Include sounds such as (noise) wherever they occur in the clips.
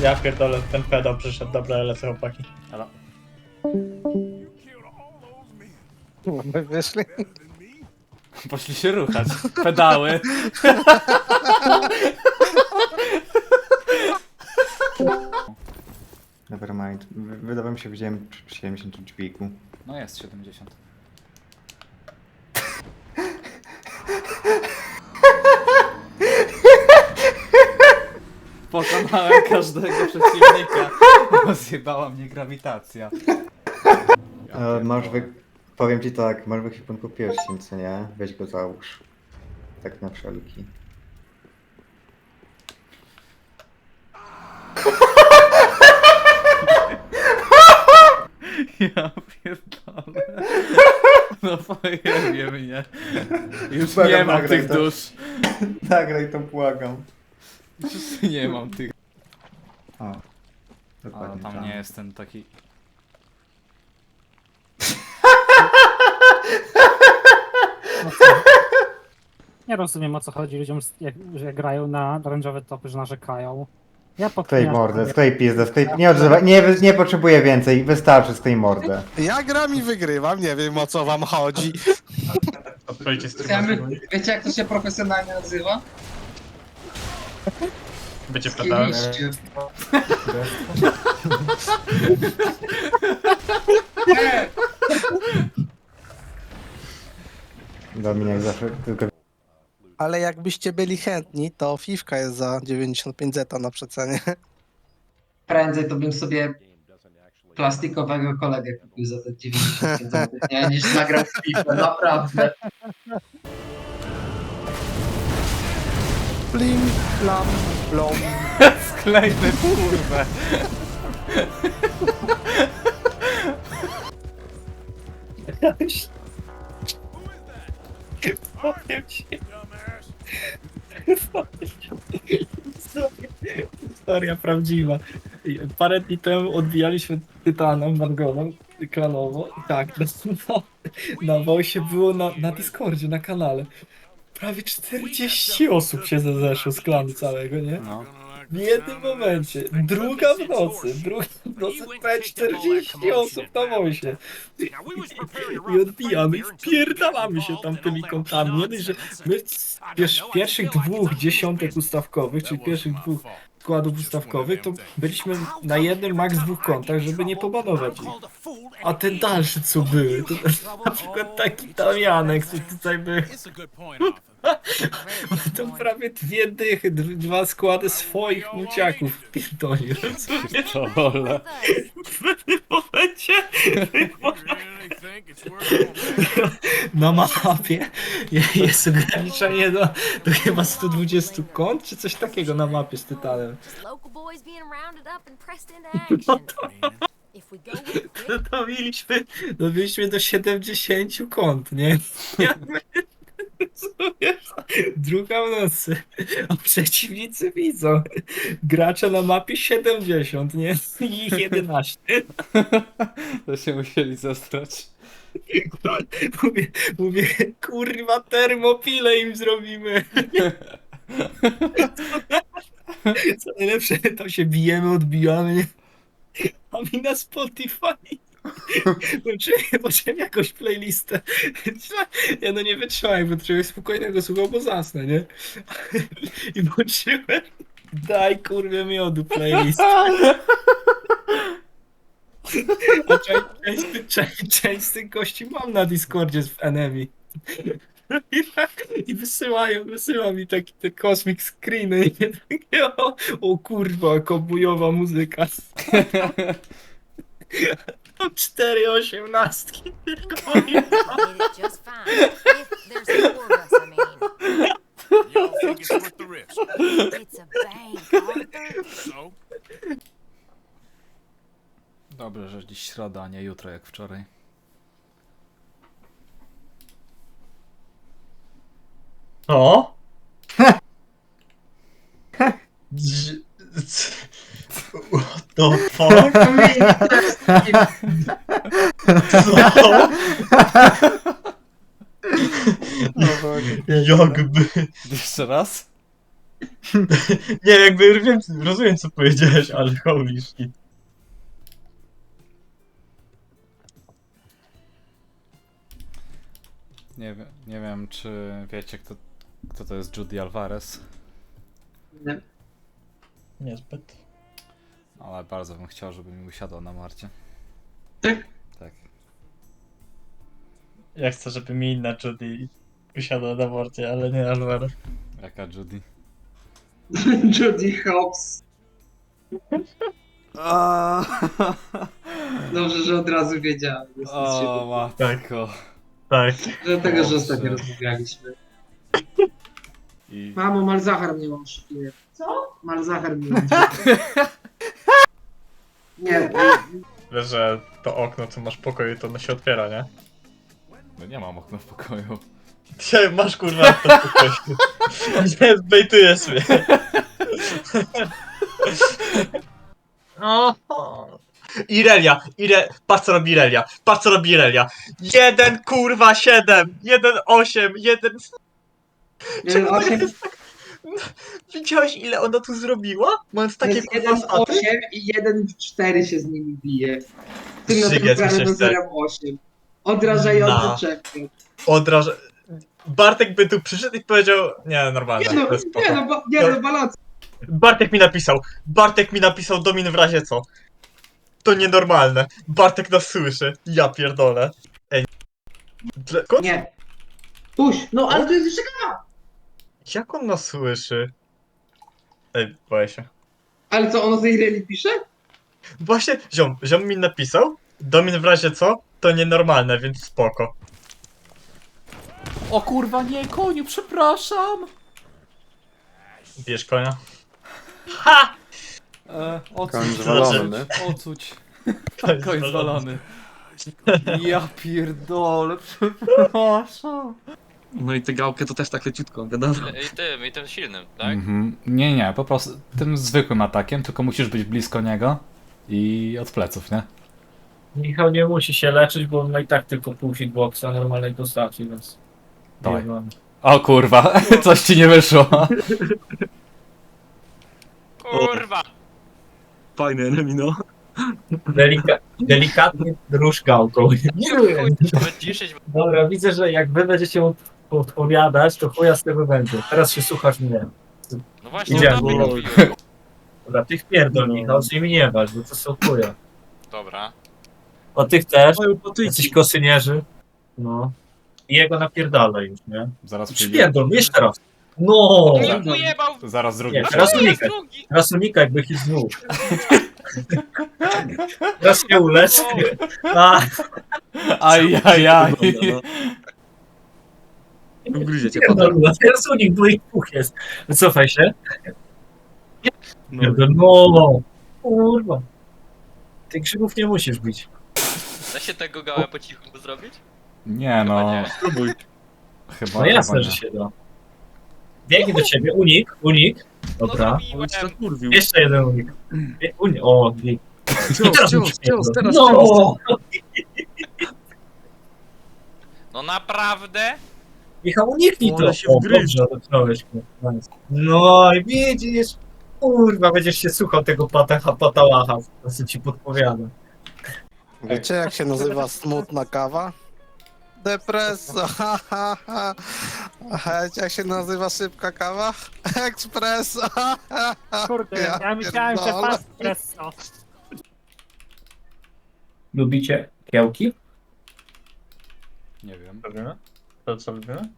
Ja pierdolę, ten pedał przyszedł. Dobra, lecę chłopaki. Halo. My wyszli. Poszli się ruchać. Pedały. Nevermind. Wy- Wydawało mi się, widziałem 70 w dźwigu. No jest 70. Pokonałem każdego przeciwnika, bo zjebała mnie grawitacja. E, masz wy... Powiem ci tak, masz w ekwipunku pierścień, co nie? Weź go załóż. Tak na wszelki. Ja pierdolę. No pojebie mnie. Już Błagam, nie mam nagraj tych to. dusz. Nagraj to, błagam. Już nie mam tych. O. A Dokładnie tam nie jest ten taki... (laughs) Nie rozumiem o co chodzi ludziom, jak, że grają na orężowe topy, że narzekają. Ja Sklej podkreślam. mordę, sklej pizdę, sklej... Nie odzywaj, nie, wy- nie potrzebuję więcej, wystarczy sklej mordę. Ja gram i wygrywam, nie wiem o co wam chodzi. Wiecie jak to się profesjonalnie nazywa? Będzie pedał. Nie, Dominik zawsze tylko... Ale jakbyście byli chętni, to Fifka jest za 95 zeta na przecenie. prędzej to bym sobie plastikowego kolegę kupił za te 95 zł, nie? Niż nagrał FIFA, naprawdę. Plim, plam, plom. Sklejmy kurwę. Powiem ci. Historia prawdziwa. Parę dni temu odbijaliśmy Tytanem, Margonem, klanowo. I tak, na, na Wojsie było na, na Discordzie, na kanale. Prawie 40 osób się zeszło z klanu całego, nie? No. W jednym momencie, druga w nocy, druga w nocy, prawie 40 osób na Wojsie. I odbijamy, i wpierdalamy się tam tymi kątami. Nie dość, że my z pier pierwszych dwóch dziesiątek ustawkowych, czyli pierwszych dwóch składów ustawkowych, to byliśmy na jednym, max dwóch kątach, żeby nie pobanować ich. A te dalsze co były, to na (laughs) przykład taki Damianek, co tutaj był, to (laughs) prawie dwie dychy, dwa składy swoich muciaków pierdolił. rozumiesz? Pierdolę. W pewnym momencie (laughs) na mapie jest ograniczenie do, do chyba 120 kont, czy coś takiego na mapie z Tytanem. No to (laughs) mieliśmy, no mieliśmy do 70 kont, nie? Rozumiesz? Druga w nocy, a przeciwnicy widzą. Gracze na mapie 70, nie? I ich 11. To się musieli zastrać. Mówię, mówię, kurwa, termopile im zrobimy. (laughs) Co najlepsze, to się bijemy, odbijamy, nie? Mi na Spotify. (laughs) Włączyłem, jakąś playlistę. Ja no nie wytrzymałem, bo człowiek spokojnego słuchał, bo zasnę, nie? I włączyłem Daj kurwie miodu playlist. A część, część, z tych- część, część z tych gości mam na Discordzie w Enemy. I, tak- I wysyłają, wysyła mi taki te cosmic screeny i takie o, o kurwa, kobujowa muzyka. (laughs) Mam cztery osiemnastki tylko. made it just fine. If there's four of us, I mean. You don't think it's worth the risk. It's a bank, Arthur. So, Dobrze, że dziś środa, a nie jutro jak wczoraj. O? (laughs) Dż- c- What the fuck? Co? (laughs) Jakby. Jeszcze raz? (laughs) Nie, jakby wiem, rozumiem co powiedziałeś, ale holy shit. Nie, wiem- nie wiem, czy wiecie, kto, kto to jest Judy Alvarez, Nie. Niezbyt. ale bardzo bym chciał, żeby mi usiadła na Marcie. Tak? Tak. Ja chcę, żeby mi inna Judy usiadła na morcie, ale nie Alvaro. Jaka Judy? (laughs) Judy Hobbs. (laughs) Dobrze, że od razu wiedziałem. Jestem z siebie. O, matko. Tak. Dlatego, że ostatnio rozmawialiśmy. I Mamo, Malzachar mnie oszukuje. Co? Malzachar mnie oszukuje. (laughs) Nie, Wiesz, że to okno, co masz w pokoju, to ono się otwiera, nie? no nie mam okna w pokoju. Ty masz kurwa to w pokoju. (laughs) Nie, zbejtujesz mnie. (laughs) O, o. Irelia, Ire... patrz co robi Irelia, patrz co robi Irelia. Jeden kurwa siedem, jeden osiem, jeden... (laughs) Czemu to osiem, jest tak... (laughs) Widziałeś ile ona tu zrobiła? Mając takie jest kurwa jeden staty? 8 i jeden w 4 się z nimi bije. Ty na Szygiec drugą mi się chce. 0,8. Odrażający Na. czempion. Odraża... Bartek by tu przyszedł i powiedział, nie, normalne, Nie no, to jest spoko. nie no, ba, nie no, balans. Bartek mi napisał, Bartek mi napisał Domin w razie co. To nienormalne. Bartek nas słyszy. Ja pierdolę. Ej. Dla... Skąd? Nie. Puść, no ale to jest jeszcze Jak on nas słyszy? Ej, boję się. Ale co, ono z Ireli pisze? Właśnie, ziom, ziom mi napisał, Domin w razie co, to nienormalne, więc spoko. O kurwa, nie, koniu, przepraszam! Bierz konia. E, ocuć, Koń zwalony. ocuć. (laughs) Koń Koń zwalony. Ja pierdolę, przepraszam. No i tę gałkę to też tak leciutko, wiadomo. I tym, i tym silnym, tak? Mhm. Nie, nie, po prostu tym zwykłym atakiem, tylko musisz być blisko niego i od pleców, nie? Michał nie musi się leczyć, bo on ma i tak tylko pół hitboxa normalnej postaci, więc... Dawaj. Nie mam. O kurwa, coś ci nie wyszło. Kurwa! Fajny enemy, no. Delika delikatnie rusz gałką. Chuj, trzeba ciszyć, Dobra, widzę, że jak wy będziecie mu odpowiadać, to chuja z tego będzie. Teraz się słuchasz mnie. no właśnie Idziemy. o tobie mówiłem. Dobra, tych pierdol, Michał, z nimi nie walcz, bo to są chuja. Dobra. O tych też, jacyś kosynierzy. No. I jego napierdalaj już, nie? Zaraz przyjdzie. Przypierdol, jeszcze raz. No! Nie ujebał! Zaraz drugi. Nie, teraz unikaj. drugi! Teraz unikaj, jakby ich znów. Teraz się ulecz. A, Ajajaj. Ugryzie cię pierdol, potem. no, teraz unik, bo ich dwóch jest. Wycofaj się. No. Pierdol, no! Kurwa. Tych grzybów nie musisz bić. Da się tego gałę po cichu zrobić? Nie Chyba no, nie. Spróbuj. chyba No jasne, chyba że nie. się da. Biegnie do ciebie, unik, unik. No Dobra. On zrobiłem. cię zakurwił. Jeszcze jeden unik. Bie- Unik. O, unik. I Cios, teraz cios, cios, pierdol. teraz No! (laughs) (laughs) No naprawdę? Michał, uniknij to. się O, dobrze. Nice. No i widzisz, kurwa, będziesz się słuchał tego patacha, patałacha, co ci podpowiada. Wiecie jak się nazywa smutna kawa? Depresso, (laughs) ha, ha, ha. A wiecie jak się nazywa szybka kawa? (laughs) Ekspresso, ha, ha, ha. Kurde, Ja ja myślałem, że pierdolę. fast presso. Lubicie kiełki? Nie wiem. Lubimy? To co lubimy?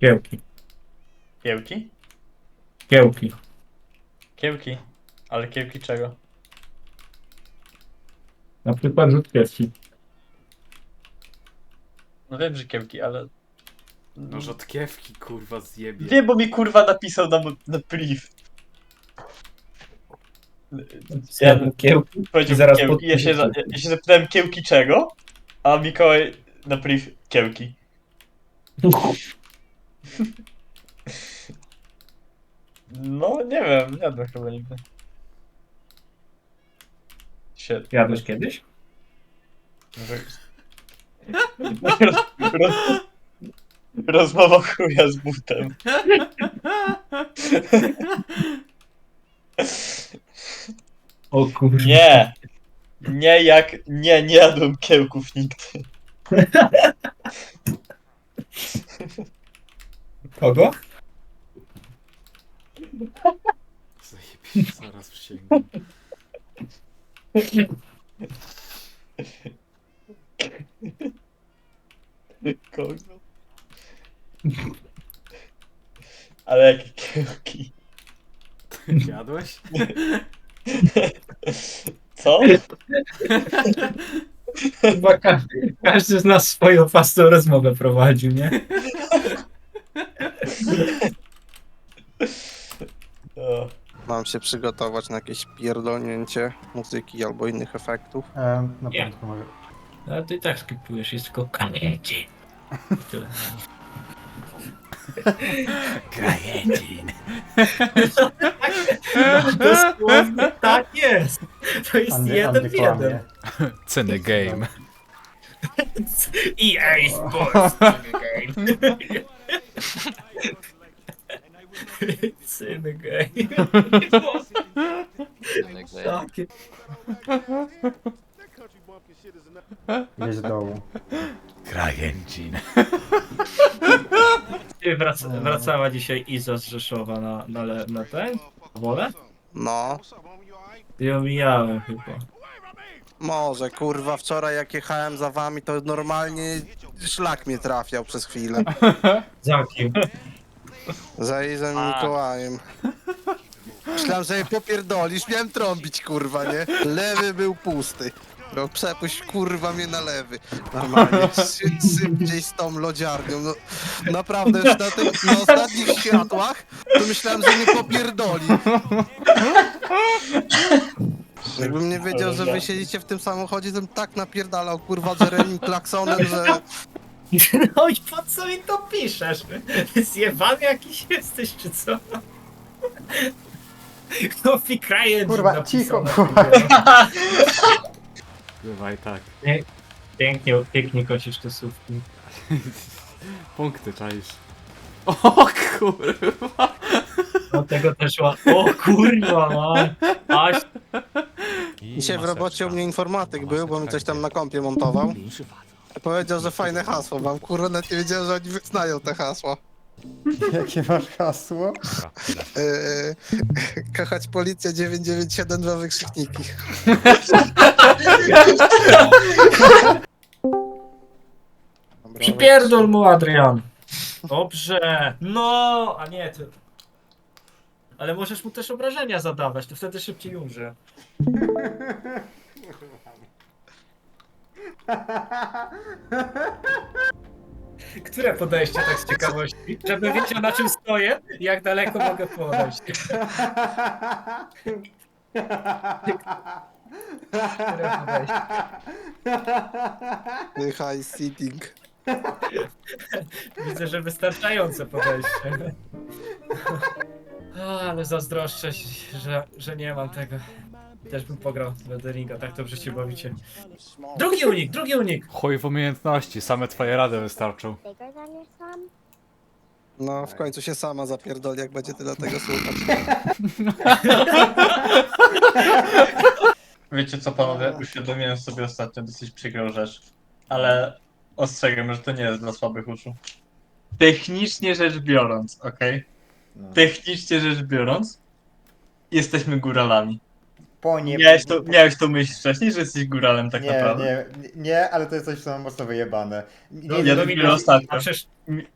Kiełki. Kiełki? Kiełki. Kiełki. Ale kiełki czego? Na przykład rzutkiewki. No wiem, że kiełki, ale... No rzodkiewki kurwa zjebie. Wiem, bo mi kurwa napisał na, na priv. Zjadłem kiełki. Powiedział I zaraz kiełki. Ja się, podpiszę. za- ja się zapytałem kiełki czego, a Mikołaj na priv kiełki. No, nie wiem, jadłem chyba nigdy. Się... Jadłeś kiedyś? Roz, roz, rozmowa chuja z butem. O kurwa. Nie! Nie jak... Nie, nie jadłem kiełków nigdy. Kogo? Zajebiście, zaraz. Kogo? Ale jakie kiełki? Jadłeś? Co? (laughs) Chyba ka każdy z nas swoją własną rozmowę prowadził, nie? O, Mam się przygotować na jakieś pierdolnięcie muzyki albo innych efektów. na Nie. początku mogę. Ale ty i tak skipujesz, jest tylko kamieci. Tyle. (laughs) Krajetin. No, dosłownie tak jest. To jest jeden w jeden. Ceny game. EA Sports Game. Syny gay. Takie. Gdzieś z dołu. Ty wrac wracała dzisiaj Iza z Rzeszowa na, na, le- na ten? Wolę? No, Ja mijałem chyba. może kurwa, wczoraj jak jechałem za wami, to normalnie szlak mnie trafiał przez chwilę. (laughs) Za kim? Za Izem i Mikołajem. Myślałem, że je popierdolisz, miałem trąbić kurwa, nie? Lewy był pusty. No przepuść kurwa mnie na lewy. Normalnie. (laughs) Szy- Szybciej z tą lodziarnią. No, naprawdę już na, tym, na ostatnich światłach to myślałem, że mnie popierdoli. Jakbym nie wiedział, że wy siedzicie w tym samochodzie, to bym tak napierdalał kurwa Jeremim klaksonem, że... (laughs) No i po co mi to piszesz? Zjebany jakiś jesteś, czy co? No fikraje Kurwa, cicho, Bywa (laughs) i tak. Pięknie, pięknie kosisz te słówki. (laughs) Punkty czaisz. O kurwa. Do tego też ła... O kurwa, man. Aś... Dzisiaj w robocie u mnie informatyk był, bo mi coś tam na kompie montował. Powiedział, że fajne hasło mam. Kurwa, nawet nie wiedziałem, że oni znają te hasła. Jakie masz hasło? Yy, kochać policja 9972 wykrzykniki. Dobra, Przypierdol mu, Adrian. Dobrze. No, a nie, to... Ale możesz mu też obrażenia zadawać, to wtedy szybciej umrze. (laughs) Które podejście tak z ciekawości? Żeby wiedział na czym stoję i jak daleko mogę podejść. Które podejście? High sitting. Widzę, że wystarczające podejście. O, ale zazdroszczę, że, że nie mam tego. Też bym pograł w Weatheringa, tak dobrze się bawicie. Drugi unik, drugi unik! Chuj w umiejętności, same twoje rady wystarczą. Thumb? No, w końcu się sama zapierdoli, jak będzie tyle tego słuchać. (laughs) Wiecie co panowie, uświadomiłem sobie ostatnio dosyć przykrą rzecz, ale ostrzegam, że to nie jest dla słabych uszu. Technicznie rzecz biorąc, okej? No. Technicznie rzecz biorąc, jesteśmy góralami. Po nie. Miałeś to, miałeś to myśl wcześniej, że jesteś góralem tak nie, naprawdę? nie, nie, ale to jest coś, co mam mocno wyjebane. Nie, ja nie, ostatnio. A, przecież,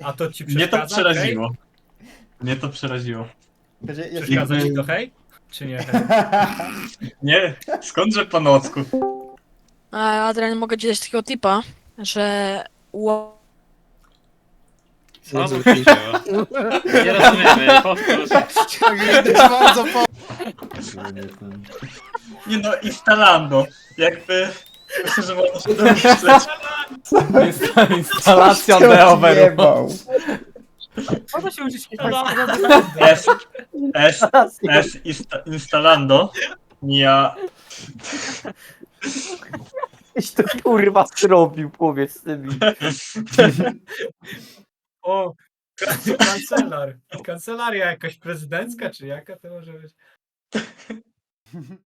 a to ci Mnie to przeraziło. Mnie to przeraziło. Hej? jest- Przeszkadza ci to hej? Czy nie hej? (laughs) Nie, skądże panocku? A Adrian, mogę ci dać takiego tipa, że ło- No, Nie rozumiemy, powtórz. bardzo po... Nie no, instalando. Jakby... Myślę, że można się domyśleć. Insta- Instalacja deoweru. Jebał. Można się uczyć S, S, S insta, instalando. Ja... Coś to kurwa zrobił, powiedz mi. (laughs) O, Kancelar. Kancelaria jakaś prezydencka, czy jaka to może być? (laughs)